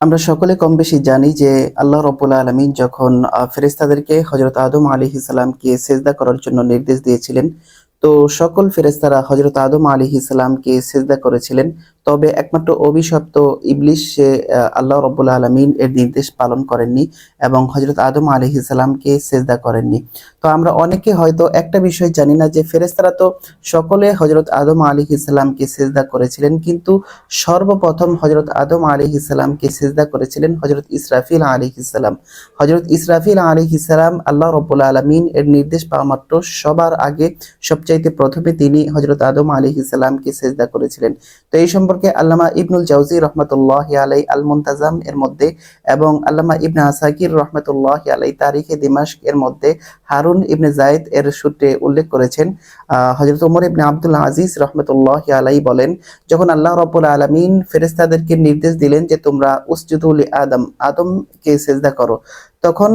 আমরা সকলে কম বেশি জানি যে আল্লাহ রবুল্লা আলমিন যখন ফেরেস্তাদেরকে হজরত আদম আলী ইসলামকে সেজদা করার জন্য নির্দেশ দিয়েছিলেন, তো সকল ফেরেস্তারা হজরত আদম আলী ইসলামকে সেজদা করেছিলেন। তবে একমাত্র অভিশপ্ত ইবলিশ, সে আল্লাহ রব্বুল আলমিন এর নির্দেশ পালন করেননি এবং হজরত আদম আলী ইসলামকে সেজদা করেননি। তো আমরা অনেকে হয়তো একটা বিষয় জানি না যে ফেরেশতারা তো সকলে হজরত আদম আলী ইসলামকে সেজদা করেছিলেন, কিন্তু সর্বপ্রথম হজরত আদম আলী ইসলামকে সেজদা করেছিলেন হজরত ইসরাফিল আলী ইসলাম হজরত ইসরাফিল আলী ইসলাম আল্লাহ রব্বুল আলমিন এর নির্দেশ পাওয়া মাত্র সবার আগে সবচাইতে প্রথমে তিনি হজরত আদম আলী ইসলামকে সেজদা করেছিলেন। তো এই সম্পর্কে আল্লামা ইবনুল জাউজি রহমতুল্লাহ আলাই আল মুন্তাজাম এর মধ্যে এবং আল্লামা ইবনে আসাকির রহমতুল্লাহ আলাই তারিখে দিমাশক এর মধ্যে হারুন ইবনে জায়েদ এর সূত্রে উল্লেখ করেছেন। হজরত উমর ইবনে আব্দুল আজিজ রহমতুল্লাহ আলাই বলেন, যখন আল্লাহ রব্বুল আলমিন ফেরেস্তাদেরকে নির্দেশ দিলেন যে তোমরা উসজুদুল আদম, আদমকে সেজদা করো তখন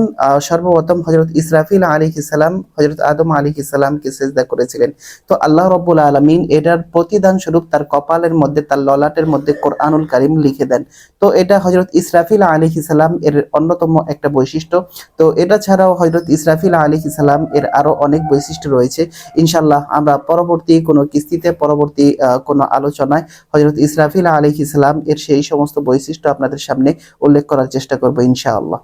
সর্বপ্রথম হজরত ইসরাফিল আলী ইসালাম হজরত আদম আলী ইসালামকে সেজদা করেছিলেন। তো আল্লাহ রব্বুল আলমিন এটার প্রতিদান স্বরূপ তার কপালের মধ্যে, তার ললাটের মধ্যে কোরআনুল কারিম লিখে দেন। তো এটা হজরত ইসরাফিল আলী ইসালাম এর অন্যতম একটা বৈশিষ্ট্য। তো এটা ছাড়াও হজরত ইসরাফিল আলী ইসালাম এর আরও অনেক বৈশিষ্ট্য রয়েছে। ইনশাল্লাহ আমরা পরবর্তী কোনো কিস্তিতে, পরবর্তী কোনো আলোচনায় হজরত ইসরাফিল আলী ইসলাম এর সেই সমস্ত বৈশিষ্ট্য আপনাদের সামনে উল্লেখ করার চেষ্টা করব ইনশাআল্লাহ।